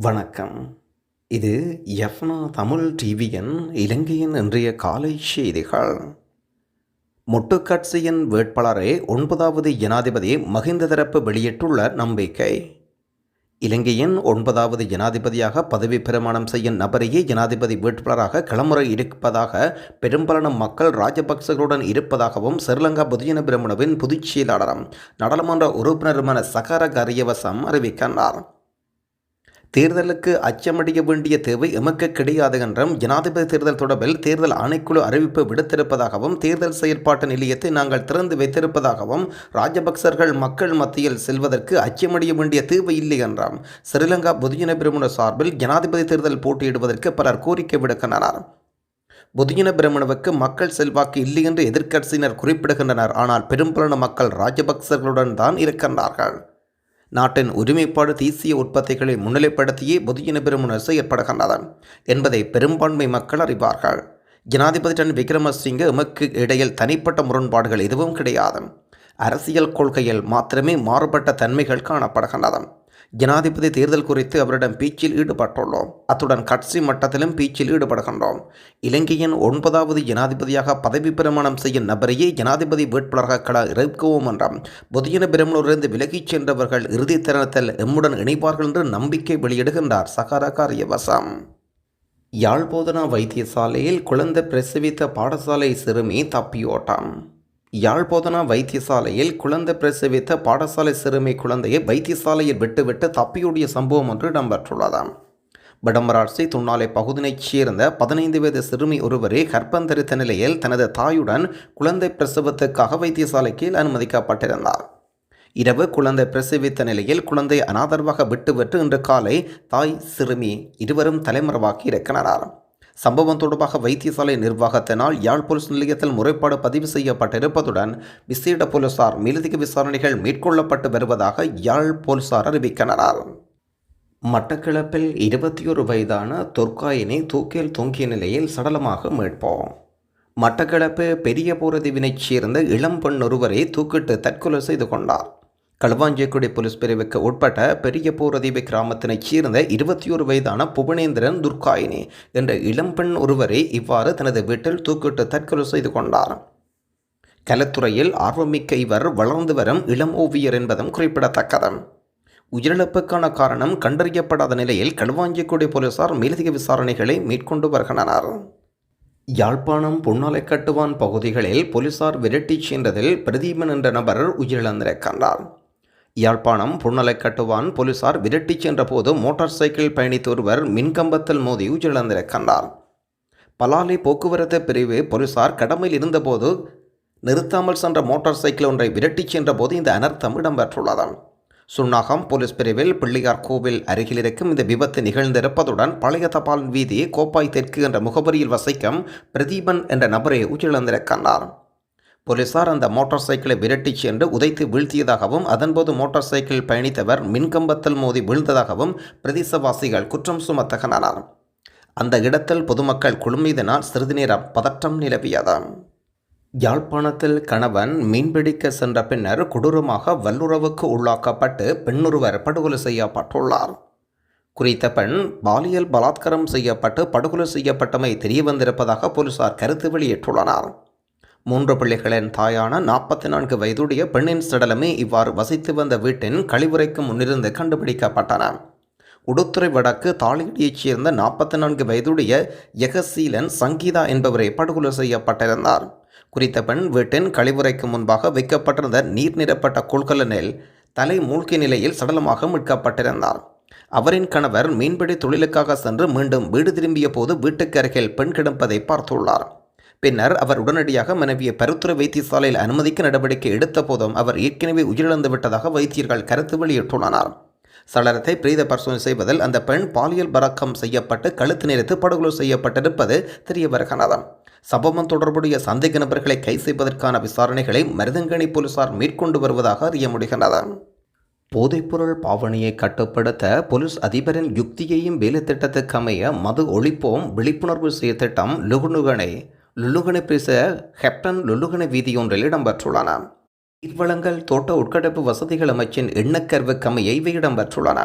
வணக்கம். இது எஃப்னா தமிழ் டிவியின் இலங்கையின் இன்றைய காலை செய்திகள். முட்டுக்கட்சியின் வேட்பாளரை ஒன்பதாவது ஜனாதிபதி மஹிந்த தரப்பு வெளியிட்டுள்ள நம்பிக்கை. இலங்கையின் ஒன்பதாவது ஜனாதிபதியாக பதவி பிரமாணம் செய்யும் நபரையே ஜனாதிபதி வேட்பாளராக களமுறை இருப்பதாக பெரும்பாலான மக்கள் ராஜபக்சகளுடன் இருப்பதாகவும் ஸ்ரீலங்கா பொதுஜன பிரமணவின் பொதுச் செயலாளரும் நாடாளுமன்ற உறுப்பினருமான சகார கரியவசம் அறிவிக்கின்றார். தேர்தலுக்கு அச்சமடைய வேண்டிய தேவை எமக்கு கிடையாது என்றும் ஜனாதிபதி தேர்தல் தொடர்பில் தேர்தல் ஆணைக்குழு அறிவிப்பு விடுத்திருப்பதாகவும் தேர்தல் செயற்பாட்டு நிலையத்தை நாங்கள் திறந்து வைத்திருப்பதாகவும் ராஜபக்சர்கள் மக்கள் மத்தியில் செல்வதற்கு அச்சமடைய வேண்டிய தேவை இல்லை என்றாம் ஸ்ரீலங்கா பொதுஜன பிரமுன சார்பில் ஜனாதிபதி தேர்தல் போட்டியிடுவதற்கு பலர் கோரிக்கை விடுக்கின்றனர். பொதுஜன பிரமணவுக்கு மக்கள் செல்வாக்கு இல்லை என்று எதிர்க்கட்சியினர் குறிப்பிடுகின்றனர். ஆனால் பெரும்பாலான மக்கள் ராஜபக்சர்களுடன் தான் இருக்கின்றார்கள். நாட்டின் ஒருமைப்பாடு தேசிய உற்பத்திகளை முன்னிலைப்படுத்தியே பொதுஜன பெருமுனர் செயற்படுகின்றது என்பதை பெரும்பான்மை மக்கள் அறிவார்கள். ஜனாதிபதி டன் விக்ரமசிங்க எமக்கு இடையில் தனிப்பட்ட முரண்பாடுகள் எதுவும் கிடையாது. அரசியல் கொள்கையில் மாத்திரமே மாறுபட்ட தன்மைகள் காணப்படுகின்றன. ஜனாதிபதி தேர்தல் குறித்து அவரிடம் பேச்சில் ஈடுபட்டுள்ளோம். அத்துடன் கட்சி மட்டத்திலும் பேச்சில் ஈடுபடுகின்றோம். இலங்கையின் ஒன்பதாவது ஜனாதிபதியாக பதவி பிரமாணம் செய்யும் நபரையே ஜனாதிபதி வேட்பாளராக கட இறக்குவோம் என்றும் புதியன பிரமுனிலிருந்து விலகிச் சென்றவர்கள் இறுதி தருணத்தில் எம்முடன் இணைப்பார்கள் என்று நம்பிக்கை வெளியிடுகின்றார் சகார காரியவசம். யாழ்போதனா வைத்தியசாலையில் குழந்தை பிரசவித்த பாடசாலை சிறுமி தப்பியோட்டம். யாழ்போதனா வைத்தியசாலையில் குழந்தை பிரசவித்த பாடசாலை சிறுமி குழந்தையை வைத்தியசாலையில் விட்டுவிட்டு தப்பியோடிய சம்பவம் ஒன்று இடம்பெற்றுள்ளதாம். வடமராட்சி துண்ணாலை பகுதியைச் சேர்ந்த பதினைந்து வயது சிறுமி ஒருவரே கர்ப்பந்தரித்த நிலையில் தனது தாயுடன் குழந்தை பிரசவத்துக்காக வைத்தியசாலைக்கு அனுமதிக்கப்பட்டிருந்தார். இரவு குழந்தை பிரசவித்த நிலையில் குழந்தை அனாதரவாக விட்டுவிட்டு இன்று காலை தாய் சிறுமி இருவரும் தலைமறைவாக்கி இருக்கிறார் சம்பவம் தொடர்பாக வைத்தியசாலை நிர்வாகத்தினால் யாழ் போலீஸ் நிலையத்தில் முறைப்பாடு பதிவு செய்யப்பட்டிருப்பதுடன் விசேட போலீசார் மேலதிக விசாரணைகள் மேற்கொள்ளப்பட்டு வருவதாக யாழ் போலீசார் அறிவிக்கின்றனர். மட்டக்களப்பில் இருபத்தி ஒரு வயதான தொற்காயினை தூக்கில் தொங்கிய நிலையில் சடலமாக மீட்போம். மட்டக்களப்பு பெரிய போரதிவினைச் சேர்ந்த இளம் பெண் ஒருவரை தூக்கிட்டு தற்கொலை செய்து கொண்டார். களுவாஞ்சிக்குடி போலீஸ் பிரிவுக்கு உட்பட்ட பெரிய போரதீவு கிராமத்தினைச் சேர்ந்த இருபத்தி ஒரு வயதான புவனேந்திரன் துர்காயினி என்ற இளம்பெண் ஒருவரை இவ்வாறு தனது வீட்டில் தூக்கிட்டு தற்கொலை செய்து கொண்டார். கலத்துறையில் ஆர்வமிக்க இவர் வளர்ந்து வரும் இளம் ஓவியர் என்பதும் குறிப்பிடத்தக்கது. உயிரிழப்புக்கான காரணம் கண்டறியப்படாத நிலையில் களுவாஞ்சிக்குடி போலீசார் மேலதிக விசாரணைகளை மேற்கொண்டு வருகின்றனர். யாழ்ப்பாணம் பொன்னாலை கட்டுவான் பகுதிகளில் போலீசார் விரட்டிச் சென்றதில் பிரதீபன் என்ற நபர் உயிரிழந்திருக்கின்றார். யாழ்ப்பாணம் புன்னலைக்கட்டுவான் போலீசார் விரட்டிச் சென்றபோது மோட்டார் சைக்கிள் பயணித்த ஒருவர் மின்கம்பத்தில் மோதி உயிரிழந்திருக்கின்றார் பலாலி போக்குவரத்து பிரிவு போலீசார் கடமையில் இருந்தபோது நிறுத்தாமல் சென்ற மோட்டார் சைக்கிள் ஒன்றை விரட்டிச் சென்றபோது இந்த அனர்த்தம் இடம்பெற்றுள்ளது சுன்னாகம் போலீஸ் பிரிவில் பிள்ளையார் கோவில் அருகில் இருக்கும் இந்த விபத்து நிகழ்ந்திருப்பதுடன் பழைய தபால் வீதி கோப்பாய் தெற்கு என்ற முகவரியில் வசிக்கும் பிரதீபன் என்ற நபரை உயிரிழந்திருக்கின்றார் போலீசார் அந்த மோட்டார் சைக்கிளை விரட்டிச் சென்று உதைத்து வீழ்த்தியதாகவும் அதன்போது மோட்டார் சைக்கிள் பயணித்தவர் மின்கம்பத்தில் மோதி வீழ்ந்ததாகவும் பிரதேசவாசிகள் குற்றம் சுமத்தகனானார். அந்த இடத்தில் பொதுமக்கள் குழுமியதனால் சிறிது நேரம் பதற்றம் நிலவியதாம் யாழ்ப்பாணத்தில் கணவன் மீன்பிடிக்க சென்ற பின்னர் கொடூரமாக வல்லுறவுக்கு உள்ளாக்கப்பட்டு பெண்ணொருவர் படுகொலை செய்யப்பட்டுள்ளார். குறித்த பெண் பாலியல் பலாத்காரம் செய்யப்பட்டு படுகொலை செய்யப்பட்டமை தெரியவந்திருப்பதாக போலீசார் கருத்து வெளியிட்டுள்ளனர். மூன்று பிள்ளைகளின் தாயான நாற்பத்தி நான்கு வயதுடைய பெண்ணின் சடலமே இவ்வாறு வசித்து வந்த வீட்டின் கழிவுறைக்கு முன்னிருந்து கண்டுபிடிக்கப்பட்டன. உடுத்துறை வடக்கு தாளியடியைச் சேர்ந்த நாற்பத்தி நான்கு வயதுடைய யகசீலன் சங்கீதா என்பவரை படுகொலை செய்யப்பட்டிருந்தார். குறித்த பெண் வீட்டின் கழிவுறைக்கு முன்பாக வைக்கப்பட்டிருந்த நீர் நிரப்பட்ட கொள்கலனில் தலை மூழ்கி நிலையில் சடலமாக மீட்கப்பட்டிருந்தார். அவரின் கணவர் மீன்பிடி தொழிலுக்காக சென்று மீண்டும் வீடு திரும்பிய போது வீட்டுக்கு அருகில் பெண் கிடப்பதை பார்த்துள்ளார். பின்னர் அவர் உடனடியாக மனைவியை பருத்துறை வைத்தியசாலையில் அனுமதிக்க நடவடிக்கை எடுத்த போதும் அவர் ஏற்கனவே உயிரிழந்து விட்டதாக வைத்தியர்கள் கருத்து வெளியிட்டுள்ளனர். சடலத்தை பிரேத பரிசோதனை செய்வதில் அந்த பெண் பாலியல் பறக்கம் செய்யப்பட்டு கழுத்து நிறுத்து படுகொலை செய்யப்பட்டிருப்பது தெரிய வருகிறது சம்பவம் தொடர்புடைய சந்தேக நபர்களை கை செய்வதற்கான விசாரணைகளை மருதங்கணி போலீசார் மேற்கொண்டு வருவதாக அறிய முடிகிறது. போதைப்பொருள் பாவனையை கட்டுப்படுத்த போலீஸ் அதிபரின் யுக்தியையும் வேலை திட்டத்துக்கு அமைய மது ஒழிப்போம் விழிப்புணர்வு செய்ய திட்டம் லுகுனுகனை லுலுகனை பேச ஹெப்டன் லுலுகனை வீதியொன்றில் இடம்பெற்றுள்ளன நீர்வளங்கள் தோட்ட உட்கடப்பு வசதிகள் அமைச்சின் எண்ணக்கர்வு கமையை இவை இடம்பெற்றுள்ளன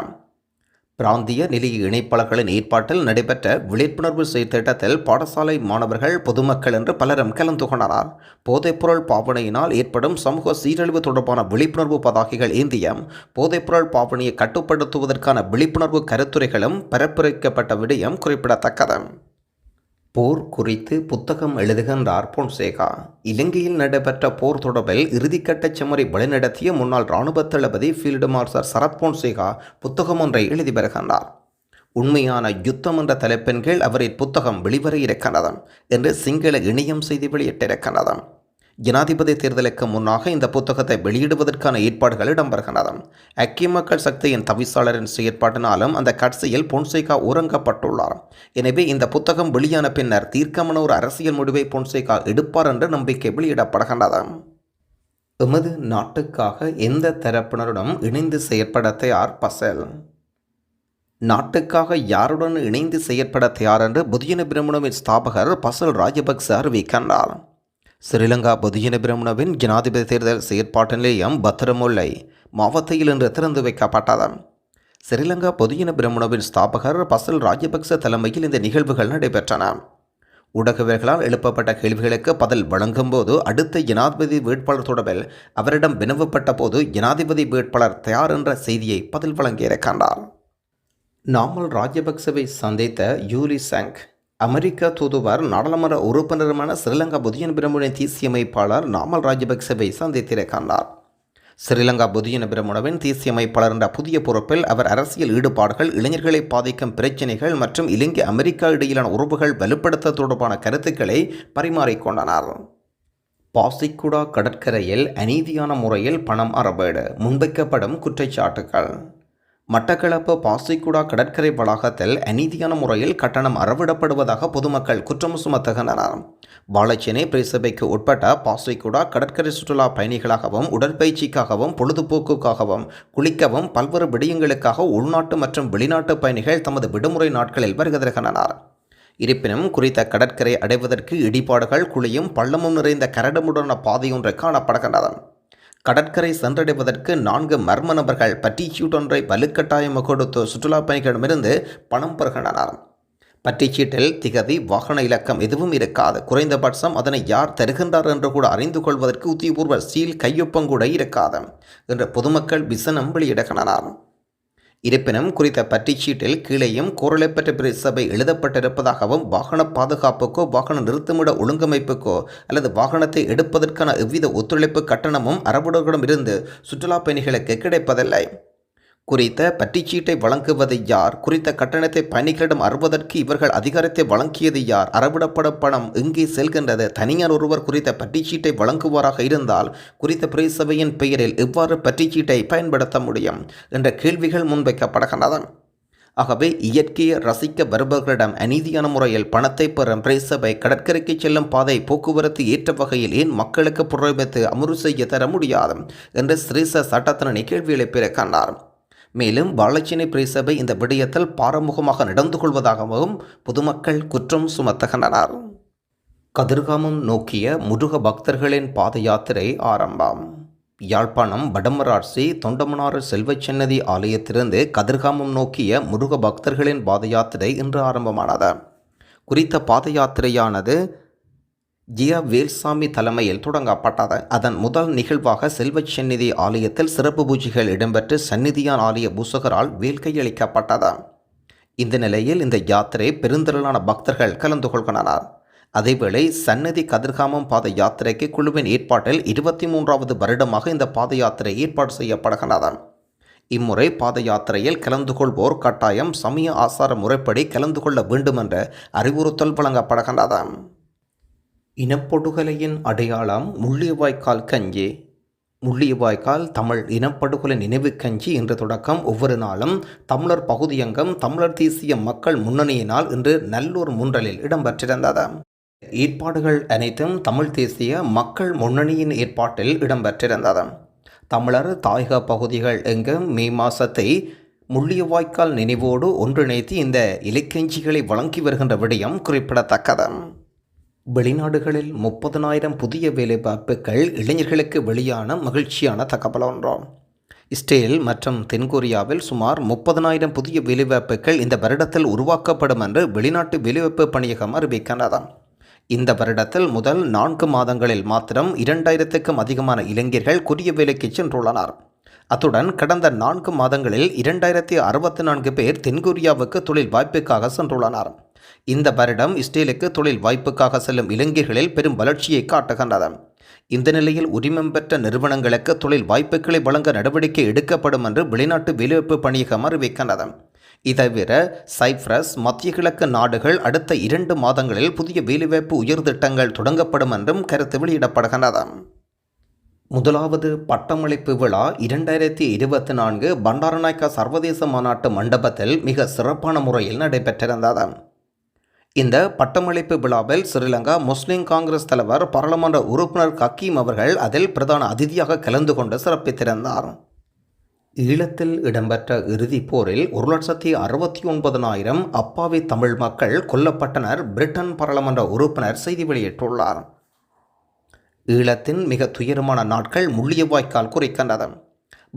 பிராந்திய நிலைய இணைப்பாளர்களின் ஏற்பாட்டில் நடைபெற்ற விழிப்புணர்வு செய்திட்டத்தில் பாடசாலை மாணவர்கள் பொதுமக்கள் என்று பலரும் கலந்து கொண்டனர் போதைப்பொருள் பாவனையினால் ஏற்படும் சமூக சீரழிவு தொடர்பான விழிப்புணர்வு பதாகைகள் ஏந்திய போதைப்பொருள் பாவனையை கட்டுப்படுத்துவதற்கான விழிப்புணர்வு கருத்துரைகளும் பரப்புரைக்கப்பட்ட விடயம் குறிப்பிடத்தக்கது. போர் குறித்து புத்தகம் எழுதுகின்றார் பொன்சேகா. இலங்கையில் நடைபெற்ற போர் தொடர்பில் இறுதிக்கட்ட செம்மறை வழிநடத்திய முன்னாள் இராணுவ தளபதி ஃபீல்டு மார்ஷல் சரத் பொன்சேகா புத்தகம் ஒன்றை எழுதி வருகின்றார் உண்மையான யுத்தம் என்ற தலைப்பின் கீழ் அவரின் புத்தகம் வெளிவர இருக்கின்றது என்று சிங்கள இணையம் செய்தி வெளியிட்டிருக்கின்றது ஜனாதிபதி தேர்தலுக்கு முன்னாக இந்த புத்தகத்தை வெளியிடுவதற்கான ஏற்பாடுகள் இடம்பெறுகின்றன. ஐக்கிய மக்கள் சக்தியின் தவிசாளரின் செயற்பாட்டினாலும் அந்த கட்சியில் பொன்சேகா உறங்கப்பட்டுள்ளார். எனவே இந்த புத்தகம் வெளியான பின்னர் தீர்க்கமான ஒரு அரசியல் முடிவை பொன்சேகா எடுப்பார் என்ற நம்பிக்கை வெளியிடப்படுகின்றது. எமது நாட்டுக்காக எந்த தரப்பினருடன் இணைந்து செயற்பட தயார் பசல்? நாட்டுக்காக யாருடன் இணைந்து செயற்பட தயார் என்று புதியன பிரமணவின் ஸ்தாபகர் பசல் ராஜபக்ச அறிவிக்கின்றார். ஸ்ரீலங்கா பொதுஜன பிரமுனவின் ஜனாதிபதி தேர்தல் செயற்பாட்டு நிலையம் பத்திரமுல்லை மாவட்டத்தில் இன்று திறந்து வைக்கப்பட்டது ஸ்ரீலங்கா பொதுஜன பிரமுனவின் ஸ்தாபகர் பசல் ராஜபக்ச தலைமையில் இந்த நிகழ்வுகள் நடைபெற்றன. ஊடகவியர்களால் எழுப்பப்பட்ட கேள்விகளுக்கு பதில் வழங்கும்போது அடுத்த ஜனாதிபதி வேட்பாளர் தொடர்பில் அவரிடம் வினவப்பட்ட போது ஜனாதிபதி வேட்பாளர் தயார் என்ற செய்தியை பதில் வழங்கியிருக்கின்றார் நாமல் ராஜபக்சவை சந்தித்த யூலி சங்க் அமெரிக்க தூதுவர் நாடாளுமன்ற உறுப்பினருமான ஸ்ரீலங்கா புதியன் பிரமுனின் தீசியமைப்பாளர் நாமல் ராஜபக்சவை சந்தித்திருக்கின்றார் ஸ்ரீலங்கா புதியன பிரமுனவின் தீசியமைப்பாளர் என்ற புதிய பொறுப்பில் அவர் அரசியல் ஈடுபாடுகள் இளைஞர்களை பாதிக்கும் பிரச்சினைகள் மற்றும் இலங்கை அமெரிக்கா இடையிலான உறவுகள் வலுப்படுத்த தொடர்பான கருத்துக்களை பரிமாறிக்கொண்டனர் பாசிக்குடா கடற்கரையில் அநீதியான முறையில் பணம் அறவேடு முன்வைக்கப்படும் குற்றச்சாட்டுகள் மட்டக்களப்பு பாசிக்குடா கடற்கரை வளாகத்தில் அநீதியான முறையில் கட்டணம் அறவிடப்படுவதாக பொதுமக்கள் குற்றம் சுமத்துகின்றனர். வாழைச்சேனை பிரசபைக்கு உட்பட்ட பாசிக்குடா கடற்கரை சுற்றுலா பயணிகளாகவும் உடற்பயிற்சிக்காகவும் பொழுதுபோக்குக்காகவும் குளிக்கவும் பல்வேறு விடயங்களுக்காக உள்நாட்டு மற்றும் வெளிநாட்டு பயணிகள் தமது விடுமுறை நாட்களில் வருகின்றனர் இருப்பினும் குறித்த கடற்கரை அடைவதற்கு இடிபாடுகள் குழியும் பள்ளமும் நிறைந்த கரடுமுடன பாதையொன்று காணப்படுகின்றன கடற்கரை சென்றடைவதற்கு நான்கு மர்ம நபர்கள் பட்டிச்சீட்டொன்றை வலுக்கட்டாயம் கொடுத்து சுற்றுலா பயணிகளிடமிருந்து பணம் பெறுகின்றனர். பட்டிச்சீட்டில் திகதி வாகன இலக்கம் எதுவும் இருக்காது. குறைந்தபட்சம் அதனை யார் தருகின்றார் என்று கூட அறிந்து கொள்வதற்கு உத்தியபூர்வ சீல் கையொப்பம் கூட இருக்காது என்று பொதுமக்கள் விசனம் வெளியிடுகின்றனர். இருப்பினும் குறித்த பட்டிச்சீட்டில் கீழேயும் கோரளைப்பற்ற பிரசபை எழுதப்பட்டிருப்பதாகவும் வாகன பாதுகாப்புக்கோ வாகன நிறுத்துமிட ஒழுங்கமைப்புக்கோ அல்லது வாகனத்தை எடுப்பதற்கான எவ்வித ஒத்துழைப்பு கட்டணமும் அறவுடர்களிடமிருந்து சுற்றுலா பயணிகளுக்கு கிடைப்பதில்லை. குறித்த பட்டிச்சீட்டை வழங்குவது யார் குறித்த கட்டணத்தை பயணிகளிடம் அறுவதற்கு இவர்கள் அதிகாரத்தை வழங்கியது யார் அறவிடப்பட பணம் எங்கே செல்கின்றது தனியார் ஒருவர் குறித்த பட்டிச்சீட்டை வழங்குவாராக இருந்தால் குறித்த பிரேசபையின் பெயரில் எவ்வாறு பட்டிச்சீட்டை பயன்படுத்த முடியும் என்ற கேள்விகள் முன்வைக்கப்படுகின்றன ஆகவே இயற்கையை ரசிக்க வருபவர்களிடம் அநீதியான முறையில் பணத்தை பெறும் பிரேசபை கடற்கரைக்கு செல்லும் பாதை போக்குவரத்து ஏற்ற வகையில் ஏன் மக்களுக்கு புறமைத்து அமுறு செய்ய தர முடியாது? என்று ஸ்ரீச சட்டத்தினை கேள்வி எழுப்பியிருக்கின்றார் மேலும் வாழைச்சினை பிரேசபை இந்த விடயத்தில் பாரமுகமாக நடந்து கொள்வதாகவும் பொதுமக்கள் குற்றம் சுமத்துகின்றனர். கதிர்காமம் நோக்கிய முருக பக்தர்களின் பாத யாத்திரை ஆரம்பம். யாழ்ப்பாணம் வடமராட்சி தொண்டமனாறு செல்வச்சன்னதி ஆலயத்திலிருந்து கதிர்காமம் நோக்கிய முருக பக்தர்களின் பாத யாத்திரை இன்று ஆரம்பமானது. குறித்த பாத யாத்திரையானது ஜியா வேல்சாமி தலைமையில் தொடங்கப்பட்டது. அதன் முதல் நிகழ்வாக செல்வச் சந்நிதி ஆலயத்தில் சிறப்பு பூஜைகள் இடம்பெற்று சந்நிதியான் ஆலய பூசகரால் வேல்கையளிக்கப்பட்டது இந்த நிலையில் இந்த யாத்திரை பெருந்திரளான பக்தர்கள் கலந்து கொள்கின்றனர். அதேவேளை சன்னதி கதிர்காமம் பாத யாத்திரைக்கு குழுவின் ஏற்பாட்டில் இருபத்தி மூன்றாவது வருடமாக இந்த பாத யாத்திரை ஏற்பாடு செய்யப்படுகின்றது. இம்முறை பாத யாத்திரையில் கலந்து கொள்வோர் கட்டாயம் சமய ஆசார முறைப்படி கலந்து கொள்ள வேண்டும் என்ற அறிவுறுத்தல் வழங்கப்படுகின்றது. இனப்படுகொலையின் அடையாளம் முள்ளியவாய்க்கால் கஞ்சி. முள்ளியவாய்க்கால் தமிழ் இனப்படுகொலை நினைவு கஞ்சி என்ற தொடக்கம் ஒவ்வொரு நாளும் தமிழர் பகுதியங்கம் தமிழர் தேசிய மக்கள் முன்னணியினால் இன்று நல்லூர் முன்றலில் இடம்பெற்றிருந்தது. ஏற்பாடுகள் அனைத்தும் தமிழ் தேசிய மக்கள் முன்னணியின் ஏற்பாட்டில் இடம்பெற்றிருந்தது. தமிழர் தாயக பகுதிகள் எங்கும் மே மாசத்தை முள்ளியவாய்க்கால் நினைவோடு ஒன்றிணைத்து இந்த இலக்கஞ்சிகளை வழங்கி வருகின்ற விடயம் குறிப்பிடத்தக்கது. வெளிநாடுகளில் முப்பதனாயிரம் புதிய வேலைவாய்ப்புகள் இளைஞர்களுக்கு வெளியான மகிழ்ச்சியான தகவல் ஒன்றாம். இஸ்ரேல் மற்றும் தென்கொரியாவில் சுமார் முப்பதனாயிரம் புதிய வேலைவாய்ப்புகள் இந்த வருடத்தில் உருவாக்கப்படும் என்று வெளிநாட்டு வேலைவாய்ப்பு பணியகம் அறிவிக்கின்றது இந்த வருடத்தில் முதல் நான்கு மாதங்களில் மாத்திரம் இரண்டாயிரத்துக்கும் அதிகமான இளைஞர்கள் கொரிய வேலைக்கு சென்றுள்ளனர். அத்துடன் கடந்த நான்கு மாதங்களில் இரண்டாயிரத்தி அறுபத்தி நான்கு பேர் தென்கொரியாவுக்கு தொழில் வாய்ப்புக்காக சென்றுள்ளனர். இந்த வருடம் இஸ்ரேலுக்கு தொழில் வாய்ப்புக்காக செல்லும் இளைஞர்களில் பெரும் வளர்ச்சியை காட்டுகின்றது. இந்த நிலையில் உரிமம் பெற்ற நிறுவனங்களுக்கு தொழில் வாய்ப்புகளை வழங்க நடவடிக்கை எடுக்கப்படும் என்று வெளிநாட்டு வேலைவாய்ப்பு பணியகம் அறிவிக்கின்றது. இதைவிர சைப்ரஸ் மத்திய கிழக்கு நாடுகள் அடுத்த இரண்டு மாதங்களில் புதிய வேலைவாய்ப்பு உயர்திட்டங்கள் தொடங்கப்படும் என்றும் கருத்து வெளியிடப்படுகின்றது. முதலாவது பட்டமளிப்பு விழா இரண்டாயிரத்தி இருபத்தி நான்கு பண்டாரநாயக்கா சர்வதேச மாநாட்டு மண்டபத்தில் மிக சிறப்பான முறையில் நடைபெற்றிருந்தது. இந்த பட்டமளிப்பு விழாவில் ஸ்ரீலங்கா முஸ்லிம் காங்கிரஸ் தலைவர் பாராளுமன்ற உறுப்பினர் கக்கீம் அவர்கள் அதில் பிரதான அதிதியாக கலந்து கொண்டு சிறப்பித்திருந்தார். ஈழத்தில் இடம்பெற்ற இறுதிப் போரில் ஒரு லட்சத்தி அறுபத்தி ஒன்பதனாயிரம் அப்பாவி தமிழ் மக்கள் கொல்லப்பட்டனர் பிரிட்டன் பாராளுமன்ற உறுப்பினர் செய்தி வெளியிட்டுள்ளார். ஈழத்தின் மிக துயரமான நாட்கள் முள்ளியவாய்க்கால் குறிக்கின்றது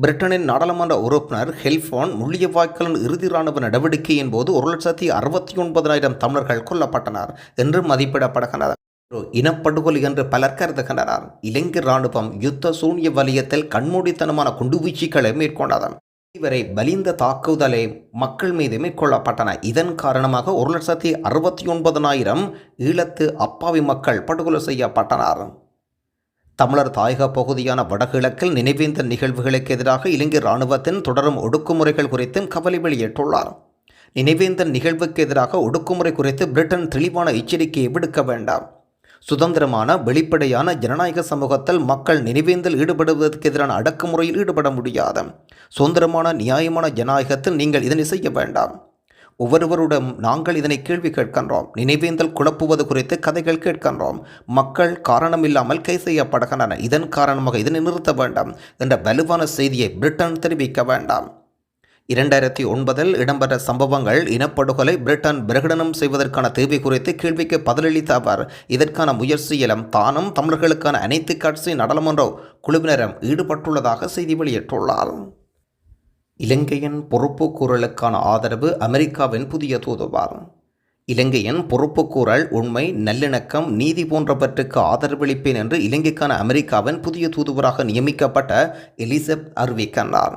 பிரிட்டனின் நாடாளுமன்ற உறுப்பினர் ஹெல்ஃபோன் முள்ளியவாய்க்காலின் இறுதி ராணுவ நடவடிக்கையின் போது ஒரு லட்சத்தி அறுபத்தி ஒன்பதாயிரம் தமிழர்கள் கொல்லப்பட்டனர் என்று மதிப்பிடப்படுகின்றனர் ஒரு இனப்படுகொலை என்று பலர் கருதுகின்றனர். இலங்கை இராணுவம் யுத்த சூன்ய வலயத்தில் கண்மூடித்தனமான குண்டுவீச்சுகளை மேற்கொண்டது. இதுவரை பலிந்த தாக்குதலை மக்கள் மீது மேற்கொள்ளப்பட்டன. இதன் காரணமாக ஒரு லட்சத்தி அறுபத்தி ஒன்பதனாயிரம் ஈழத்து அப்பாவி மக்கள் படுகொலை செய்யப்பட்டனர். தமிழர் தாயக பகுதியான வடகிழக்கில் நினைவேந்த நிகழ்வுகளுக்கு எதிராக இலங்கை இராணுவத்தின் தொடரும் ஒடுக்குமுறைகள் குறித்தும் கவலை வெளியிட்டுள்ளார். நினைவேந்தன் நிகழ்வுக்கு எதிராக ஒடுக்குமுறை குறித்து பிரிட்டன் தெளிவான எச்சரிக்கையை விடுக்க வேண்டாம். சுதந்திரமான வெளிப்படையான ஜனநாயக சமூகத்தில் மக்கள் நினைவேந்தல் ஈடுபடுவதற்கு எதிரான அடக்குமுறையில் ஈடுபட முடியாது. சுதந்திரமான நியாயமான ஜனநாயகத்தில் நீங்கள் இதனை செய்ய வேண்டாம். ஒவ்வொருவருடன் நாங்கள் இதனை கேள்வி கேட்கின்றோம். நினைவேந்தல் குழப்புவது குறித்து கதைகள் கேட்கின்றோம். மக்கள் காரணமில்லாமல் கை செய்யப்படுகின்றன இதன் காரணமாக இதனை நிறுத்த வேண்டாம் என்ற வலுவான செய்தியை பிரிட்டன் தெரிவிக்க வேண்டாம். இரண்டாயிரத்தி ஒன்பதில் இடம்பெற்ற சம்பவங்கள் இனப்படுகொலை பிரிட்டன் பிரகடனம் செய்வதற்கான தேவை குறித்து கேள்விக்கு பதிலளித்த அவர் இதற்கான முயற்சியிலும் தானும் தமிழர்களுக்கான அனைத்து கட்சி நாடாளுமன்ற குழுவினரும் ஈடுபட்டுள்ளதாக செய்தி வெளியிட்டுள்ளார். இலங்கையின் பொறுப்புக்கூறலுக்கான ஆதரவு அமெரிக்காவின் புதிய தூதுவர். இலங்கையின் பொறுப்புக்கூறல் உண்மை நல்லிணக்கம் நீதி போன்றவற்றுக்கு ஆதரவளிப்பேன் என்று இலங்கைக்கான அமெரிக்காவின் புதிய தூதுவராக நியமிக்கப்பட்ட எலிசப் அறிவிக்கின்றார்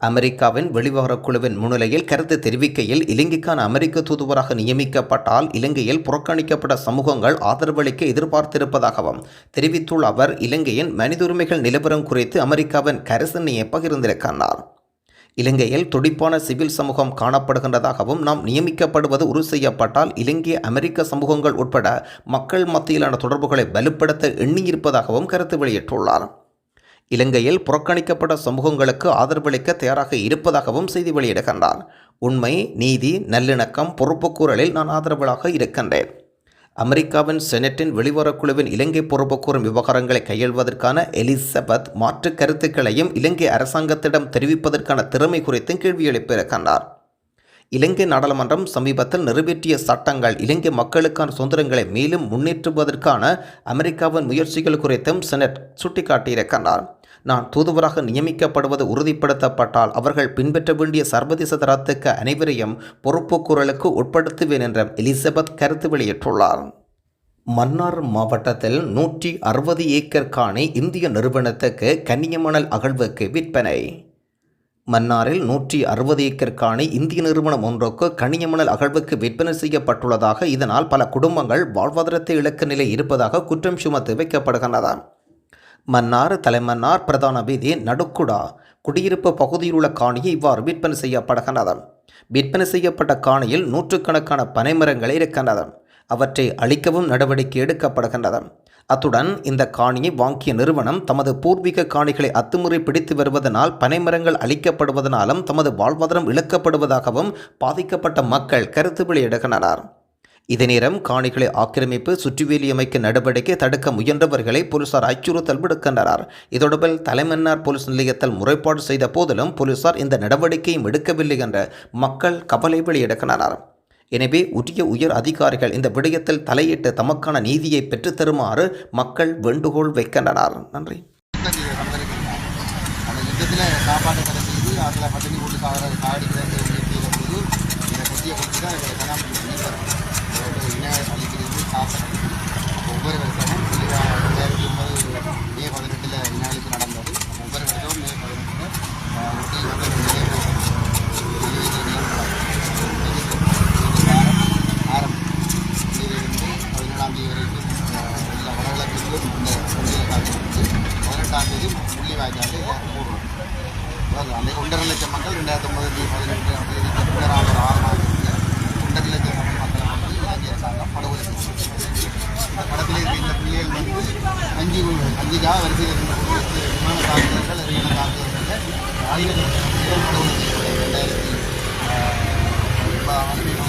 அமெரிக்காவின் வெளிவகாரக் குழுவின் முன்னிலையில் கருத்து தெரிவிக்கையில் இலங்கைக்கான அமெரிக்க தூதுவராக நியமிக்கப்பட்டால் இலங்கையில் புறக்கணிக்கப்பட்ட சமூகங்கள் ஆதரவளிக்க எதிர்பார்த்திருப்பதாகவும் தெரிவித்துள்ள அவர் இலங்கையின் மனித உரிமைகள் நிலவரம் குறித்து அமெரிக்காவின் கரிசனையை பகிர்ந்திருக்கின்றார் இலங்கையில் துடிப்பான சிவில் சமூகம் காணப்படுகின்றதாகவும் நாம் நியமிக்கப்படுவது உறுதி செய்யப்பட்டால் இலங்கை அமெரிக்க சமூகங்கள் உட்பட மக்கள் மத்தியிலான தொடர்புகளை வலுப்படுத்த எண்ணியிருப்பதாகவும் கருத்து வெளியிட்டுள்ளார். இலங்கையில் புறக்கணிக்கப்பட்ட சமூகங்களுக்கு ஆதரவளிக்க தயாராக இருப்பதாகவும் செய்தி வெளியிடுகின்றார். உண்மை நீதி நல்லிணக்கம் பொறுப்புக்கூறலில் நான் ஆதரவாக இருக்கின்றேன். அமெரிக்காவின் செனட்டின் வெளிவரக்குழுவின் இலங்கை பொறுப்புக்கூறும் விவகாரங்களை கையாள்வதற்கான எலிசபெத் மாற்று கருத்துக்களையும் இலங்கை அரசாங்கத்திடம் தெரிவிப்பதற்கான திறமை குறித்தும் கேள்வி எழுப்பியிருக்கின்றார் இலங்கை நாடாளுமன்றம் சமீபத்தில் நிறைவேற்றிய சட்டங்கள் இலங்கை மக்களுக்கான சுதந்திரங்களை மேலும் முன்னேற்றுவதற்கான அமெரிக்காவின் முயற்சிகள் குறித்தும் செனட் சுட்டிக்காட்டியிருக்கின்றார் நான் தூதுவராக நியமிக்கப்படுவது உறுதிப்படுத்தப்பட்டால் அவர்கள் பின்பற்ற வேண்டிய சர்வதேச தரத்துக்கு அனைவரையும் பொறுப்புக்குரலுக்கு உட்படுத்துவேன் என்ற எலிசபெத் கருத்து வெளியிட்டுள்ளார். மன்னார் மாவட்டத்தில் நூற்றி அறுபது ஏக்கர் காணி இந்திய நிறுவனத்துக்கு கன்னியமணல் அகழ்வுக்கு விற்பனை. மன்னாரில் நூற்றி அறுபது ஏக்கர் காணி இந்திய நிறுவனம் ஒன்றுக்கு கனியமணல் அகழ்வுக்கு விற்பனை செய்யப்பட்டுள்ளதாக இதனால் பல குடும்பங்கள் வாழ்வாதாரத்தை இழக்க நிலை இருப்பதாக குற்றம் சுமத்து வைக்கப்படுகின்றன. மன்னார் தலைமன்னார் பிரதான வீதி நடுக்குடா. குடியிருப்பு பகுதியில் உள்ள காணியை இவ்வாறு விற்பனை செய்யப்படுகின்றது விற்பனை செய்யப்பட்ட காணியில் நூற்றுக்கணக்கான பனைமரங்கள் இருக்கின்றன. அவற்றை அழிக்கவும் நடவடிக்கை எடுக்கப்படுகின்றது அத்துடன் இந்த காணியை வாங்கிய நிறுவனம் தமது பூர்வீக காணிகளை அத்துமுறை பிடித்து வருவதனால் பனைமரங்கள் அழிக்கப்படுவதனாலும் தமது வாழ்வாதாரம் இழக்கப்படுவதாகவும் பாதிக்கப்பட்ட மக்கள் கருத்து வெளியிடுகின்றனர். இதே நேரம் காணிகளை ஆக்கிரமிப்பு சுற்றுவேலி அமைக்க நடவடிக்கை தடுக்க முயன்றவர்களை போலீசார் அச்சுறுத்தல் விடுக்கின்றனர். இதொடர்பில் தலைமன்னார் போலீஸ் நிலையத்தில் முறைப்பாடு செய்த போதிலும் போலீசார் இந்த நடவடிக்கையும் எடுக்கவில்லை என்ற மக்கள் கவலை வெளியிடுகின்றனர். எனவே உரிய உயர் அதிகாரிகள் இந்த விடயத்தில் தலையிட்டு தமக்கான நீதியை பெற்றுத்தருமாறு மக்கள் வேண்டுகோள் வைக்கின்றனர். நன்றி. யுத்தத்தில் புதிய கொத்தியை கொத்தி தான் எங்களை கல்யாணம் பண்ணி இன அழிக்கிறது சாப்பிட்றது ஒவ்வொரு வருஷமும் ரெண்டாயிரத்தி ஒன்பது மே பதினெட்டில் விநாயகருக்கு நடந்தது ஒவ்வொரு வருஷமும் மே பதினெட்டில் ஒட்டி வந்து தேதி வரைக்கும் பதினெட்டாம் தேதி முள்ளி வாய்க்காலே போடுறோம் அதாவது அந்த ஒன்றரை லட்சம் மக்கள் ரெண்டாயிரத்தி ஒன்பது பதினெட்டு தேதிக்கு பின்னரான ஒரு ஆறு மாதத்தில் ஒன்றரை லட்சம் தமிழ் மக்களை வந்து இலங்கை அரசாங்கம் படுகொலை செய்தது. இந்த படத்தில் இருக்க இந்த பிள்ளைகள் வந்து அஞ்சு அஞ்சுக்காக வரிசையில் இருந்த விமான தாக்குதல்கள் எரிமலை தாக்குதல்கள் ஆயிரக்கணக்கான பிள்ளைகள் படுகொலை செய்யப்பட்டது ரெண்டாயிரத்தி ஆண்டு